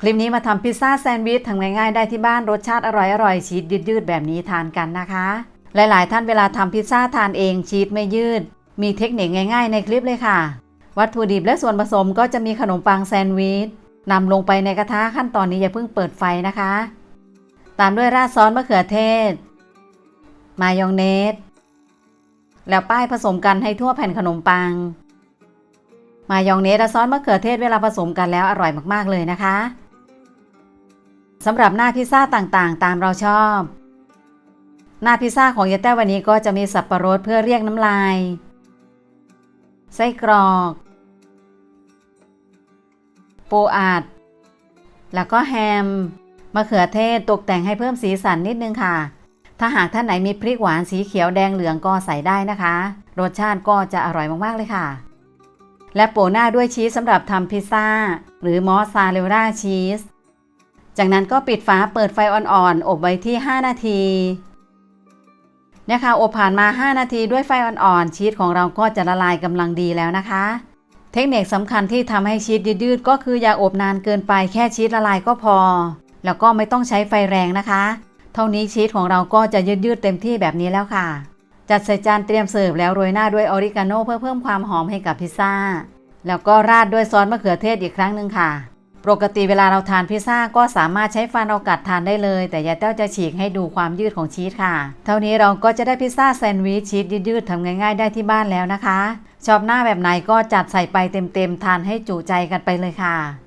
คลิปนี้มาทำพิซซ่าแซนด์วิชทำง่ายๆได้ที่บ้านรสชาติอร่อยๆชีสยืดๆแบบนี้ทานกันนะคะ หลายๆ ท่านเวลาทำพิซซ่าทานเองชีสไม่ยืด มีเทคนิคง่ายๆ ในคลิปเลยค่ะ วัตถุดิบและส่วนผสมก็จะมีขนมปังแซนด์วิชนำลงไปในกระทะขั้นตอนนี้อย่าเพิ่งเปิดไฟนะคะ ตามด้วยราดซอสมะเขือเทศ มายองเนส แล้วป้ายผสมกันให้ทั่วแผ่นขนมปัง มายองเนสและซอสมะเขือเทศเวลาผสมกันแล้วอร่อยมากๆเลยนะคะ สำหรับหน้าพิซซ่าต่างๆ ตามเราชอบ หน้าพิซซ่าของยายแต้ววันนี้ก็จะมีสับปะรดเพื่อเรียกน้ำลาย ไส้กรอก ปูอัด แล้วก็แฮม มะเขือเทศตกแต่งให้เพิ่มสีสันนิดนึงค่ะ ถ้าหากท่านไหนมีพริกหวานสีเขียวแดงเหลืองก็ใส่ได้นะคะ รสชาติก็จะอร่อยมากๆเลยค่ะ และโปะหน้าด้วยชีสสำหรับทำพิซซ่า หรือมอสซาเรลล่าชีส จากนั้นก็ปิดฝาเปิดไฟอ่อนๆ อบไว้ที่ 5 นาทีนี่ยค่ะอบผ่านมา 5 นาทีด้วยไฟอ่อนๆชีสของเราก็จะละลายกำลังดีแล้วนะคะ เทคนิคสำคัญที่ทำให้ชีสยืดๆก็คืออย่าอบนานเกินไปแค่ชีสละลายก็พอ แล้วก็ไม่ต้องใช้ไฟแรงนะคะ เท่านี้ชีสของเราก็จะยืดๆเต็มที่แบบนี้แล้วค่ะ จัดใส่จานเตรียมเสิร์ฟแล้วโรยหน้าด้วยออริกาโนเพื่อเพิ่มความหอมให้กับพิซซ่าแล้วก็ราดด้วยซอสมะเขือเทศอีกครั้งหนึ่งค่ะ ปกติเวลาเราทานพิซซ่าก็สามารถใช้ฟันเรากัดทานได้เลย แต่ยายแต้วจะฉีกให้ดูความยืดของชีสค่ะ เท่านี้เราก็จะได้พิซซ่าแซนด์วิชชีสยืดๆทำง่ายๆได้ที่บ้านแล้วนะคะ ชอบหน้าแบบไหนก็จัดใส่ไปเต็มๆทานให้จุใจกันไปเลยค่ะ